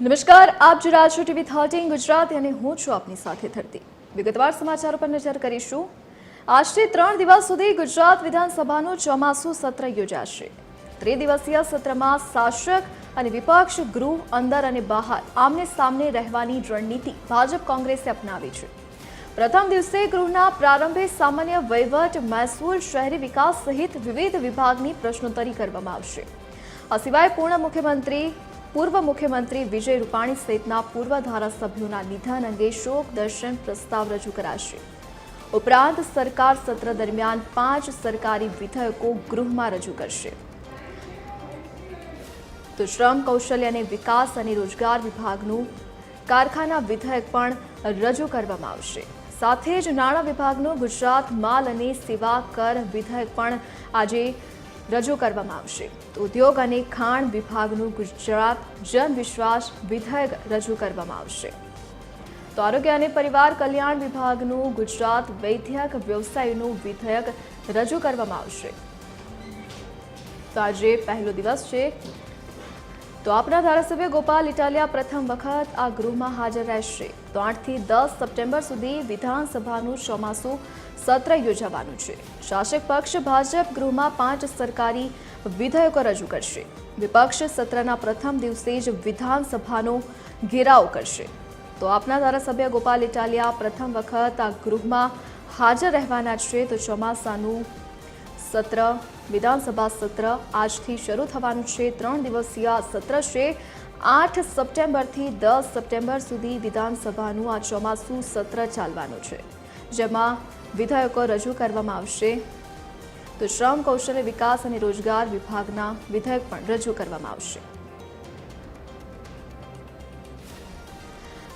નમસ્કાર, આપ જો છો ટીવી થર્ટીન ગુજરાત અને હું છું આપની સાથે ધરતી. વિગતવાર સમાચારો પર નજર કરીશું. આજથી ત્રણ દિવસ સુધી ગુજરાત વિધાનસભાનું ચોમાસું સત્ર યોજાશે. ત્રિદિવસીય સત્રમાં શાસક અને વિપક્ષ ગૃહ અંદર અને બહાર આમને સામને રહેવાની રણનીતિ ભાજપ કોંગ્રેસે અપનાવી છે. પ્રથમ દિવસે ગૃહના પ્રારંભે સામાન્ય વહીવટ મહેસૂલ શહેરી વિકાસ સહિત વિવિધ વિભાગની પ્રશ્નોત્તરી કરવામાં આવશે. આ સિવાય પૂર્ણ મુખ્યમંત્રી પૂર્વ મુખ્યમંત્રી વિજય રૂપાણી સહિતના પૂર્વ ધારાસભ્યોના નિધન અંગે શોક દર્શન પ્રસ્તાવ રજૂ કરાશે. ઉપરાંત સરકાર સત્ર દરમિયાન પાંચ સરકારી વિધેયકો ગૃહમાં રજૂ કરશે. તો શ્રમ, કૌશલ્ય અને વિકાસ અને રોજગાર વિભાગનું કારખાના વિધેયક પણ રજૂ કરવામાં આવશે. સાથે જ નાણાં વિભાગનું ગુજરાત માલ અને સેવા કર વિધેયક પણ આજે રજૂ કરવામાં આવશે. ઉદ્યોગ અને ખાણ વિભાગનું ગુજરાત જન વિશ્વાસ વિધેયક રજૂ કરવામાં આવશે. તો આરોગ્ય અને પરિવાર કલ્યાણ વિભાગનું ગુજરાત વૈદ્યક વ્યવસાયનું વિધેયક રજૂ કરવામાં આવશે. તો આજે પહેલો દિવસ છે તો આપના ધારાસભ્ય ગોપાલ ઇટાલિયા પ્રથમ વખત આ ગૃહમાં હાજર રહેશે. તો આઠથી દસ સપ્ટેમ્બર સુધી વિધાનસભાનું ચોમાસું સત્ર યોજાવાનું છે. શાસક પક્ષ ભાજપ ગૃહમાં પાંચ સરકારી વિધેયકો રજૂ કરશે. વિપક્ષ સત્રના પ્રથમ દિવસે જ વિધાનસભાનો ઘેરાવ કરશે. તો આપના ધારાસભ્ય ગોપાલ ઇટાલિયા પ્રથમ વખત આ ગૃહમાં હાજર રહેવાના છે. તો ચોમાસાનું સત્ર, વિધાનસભા સત્ર આજથી શરૂ થવાનું છે. ત્રણ દિવસીય આ સત્ર છે. આઠ સપ્ટેમ્બરથી દસ સપ્ટેમ્બર સુધી વિધાનસભાનું આ ચોમાસું સત્ર ચાલવાનું છે. જેમાં વિધેયકો રજૂ કરવામાં આવશે. તો શ્રમ, કૌશલ્ય વિકાસ અને રોજગાર વિભાગના વિધેયક પણ રજૂ કરવામાં આવશે.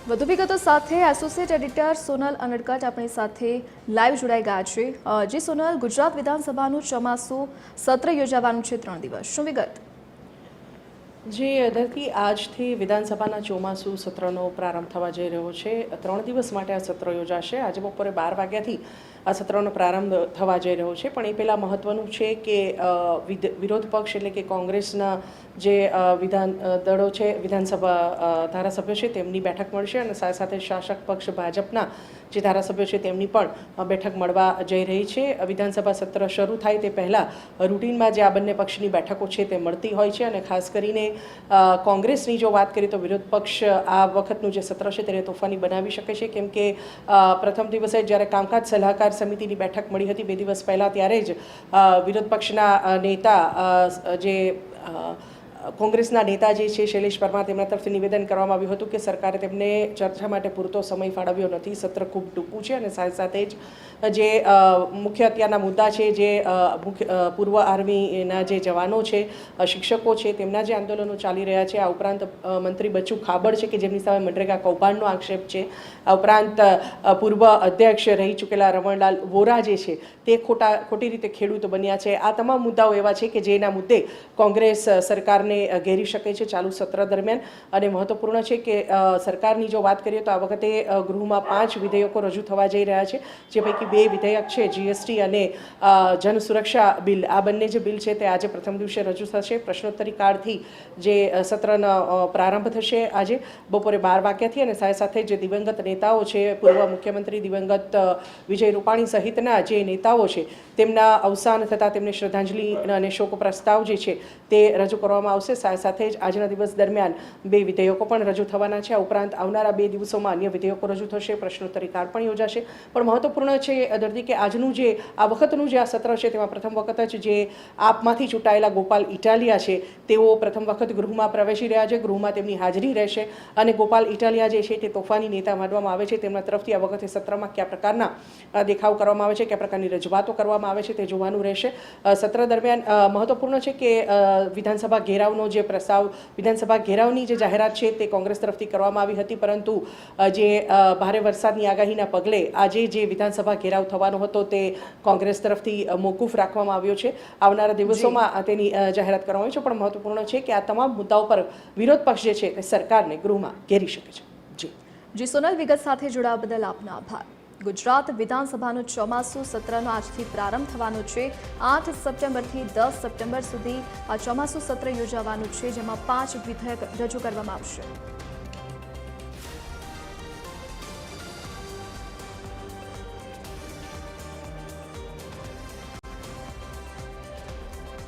વધુ વિગતો સાથે એસોસિએટ એડિટર સોનલ અનડકટ આપણી સાથે લાઈવ જોડાઈ ગયા છે. જે સોનલ, ગુજરાત વિધાનસભાનું ચોમાસું સત્ર યોજાવાનું છે ત્રણ દિવસ. શું વિગત? જે ધરતી આજથી વિધાનસભાના ચોમાસુ સત્રનો પ્રારંભ થવા જઈ રહ્યો છે. ત્રણ દિવસ માટે આ સત્ર યોજાશે. આજે બપોરે બાર વાગ્યાથી આ સત્રનો પ્રારંભ થવા જઈ રહ્યો છે. પણ એ પહેલાં મહત્ત્વનું છે કે વિરોધ પક્ષ એટલે કે કોંગ્રેસના જે વિધાન દળો છે, વિધાનસભા ધારાસભ્યો છે, તેમની બેઠક મળશે અને સાથે સાથે શાસક પક્ષ ભાજપના જે ધારાસભ્યો છે તેમની પણ બેઠક મળવા જઈ રહી છે. વિધાનસભા સત્ર શરૂ થાય તે પહેલાં રૂટીનમાં જે આ બંને પક્ષની બેઠકો છે તે મળતી હોય છે અને ખાસ કરીને કોંગ્રેસની જો વાત કરીએ તો વિરોધ પક્ષ આ વખતનું જે સત્ર છે તેને તોફાની બનાવી શકે છે. કેમ કે પ્રથમ દિવસે જ્યારે કામકાજ સલાહકાર સમિતિની બેઠક મળી હતી, બે દિવસ પહેલાં ત્યારે જ વિરોધ પક્ષના નેતા જે કોંગ્રેસના નેતા જે છે શૈલેષ પરમાર તેમના તરફથી નિવેદન કરવામાં આવ્યું હતું કે સરકારે તેમને ચર્ચા માટે પૂરતો સમય ફાળવ્યો નથી. સત્ર ખૂબ ટૂંકું છે અને સાથે સાથે જ જે મુખ્ય અત્યારના મુદ્દા છે જે મુખ્ય પૂર્વ આર્મીના જે જવાનો છે શિક્ષકો છે તેમના જે આંદોલનો ચાલી રહ્યા છે આ ઉપરાંત મંત્રી બચ્ચુ ખાબડ છે કે જેમની સામે મનરેગા કૌભાંડનો આક્ષેપ છે આ ઉપરાંત પૂર્વ અધ્યક્ષ રહી ચૂકેલા રમણલાલ વોરા જે છે તે ખોટા ખોટી રીતે ખેડૂત બન્યા છે. આ તમામ મુદ્દાઓ એવા છે કે જેના મુદ્દે કોંગ્રેસ અ, સરકારને ઘેરી શકે છે ચાલુ સત્ર દરમિયાન. અને મહત્વપૂર્ણ છે કે સરકારની જો વાત કરીએ તો આ વખતે ગૃહમાં પાંચ વિધેયકો રજૂ થવા જઈ રહ્યા છે. જે પૈકી બે વિધેયક છે જીએસટી અને જન સુરક્ષા બિલ. આ બંને જે બિલ છે તે આજે પ્રથમ દિવસે રજૂ થશે. પ્રશ્નોત્તરી કાળથી જે સત્રનો પ્રારંભ થશે આજે બપોરે બાર વાગ્યાથી અને સાથે સાથે જે દિવંગત નેતાઓ છે, પૂર્વ મુખ્યમંત્રી દિવંગત વિજય રૂપાણી સહિતના જે નેતાઓ છે, તેમના અવસાન થતાં તેમને શ્રદ્ધાંજલિ અને શોક પ્રસ્તાવ જે છે તે રજૂ કરવામાં આવશે. સાથે સાથે જ આજના દિવસ દરમિયાન બે વિધેયકો પણ રજૂ થવાના છે. આ ઉપરાંત આવનારા બે દિવસોમાં અન્ય વિધેયકો રજૂ થશે. પ્રશ્નોત્તરી કાળ પણ યોજાશે. પણ મહત્વપૂર્ણ છે, દર્દી, કે આજનું જે, આ વખતનું જે આ સત્ર છે, તેમાં પ્રથમ વખત જ જે આપમાંથી ચૂંટાયેલા ગોપાલ ઇટાલિયા છે, તેઓ પ્રથમ વખત ગૃહમાં પ્રવેશી રહ્યા છે. ગૃહમાં તેમની હાજરી રહેશે અને ગોપાલ ઇટાલિયા જે છે, તે તોફાની નેતા માનવામાં આવે છે. તેમના તરફથી આ વખતે સત્રમાં કયા પ્રકારના દેખાવ કરવામાં આવે છે? કયા પ્રકારની રજૂઆતો કરવામાં આવે છે? તે જોવાનું રહેશે. સત્ર દરમિયાન મહત્વપૂર્ણ છે કે વિધાનસભા વિધાનસભા ઘેરાવનો જે પ્રસ્તાવ વિધાનસભા ઘેરાવની જે જાહેરાત છે તે કોંગ્રેસ તરફથી કરવામાં આવી હતી પરંતુ જે ભારે વરસાદની આગાહીના પગલે આજે જે વિધાનસભા ઘેરાવ થવાનો હતો તે કોંગ્રેસ તરફથી મોકૂફ રાખવામાં આવ્યો છે. આવનારા દિવસોમાં તેની જાહેરાત કરવામાં આવી છે પણ મહત્વપૂર્ણ છે કે આ તમામ મુદ્દાઓ પર વિરોધ પક્ષ જે છે તે સરકારને ગૃહમાં ઘેરી શકે છે. જી. જી સોનલ વિગત સાથે જોડાવા બદલ આપનો આભાર. ગુજરાત વિધાનસભાનું ચોમાસું સત્રનો આજથી પ્રારંભ થવાનો છે. આઠ સપ્ટેમ્બરથી દસ સપ્ટેમ્બર સુધી આ ચોમાસું સત્ર યોજાવાનું છે, જેમાં પાંચ વિધેયક રજૂ કરવામાં આવશે.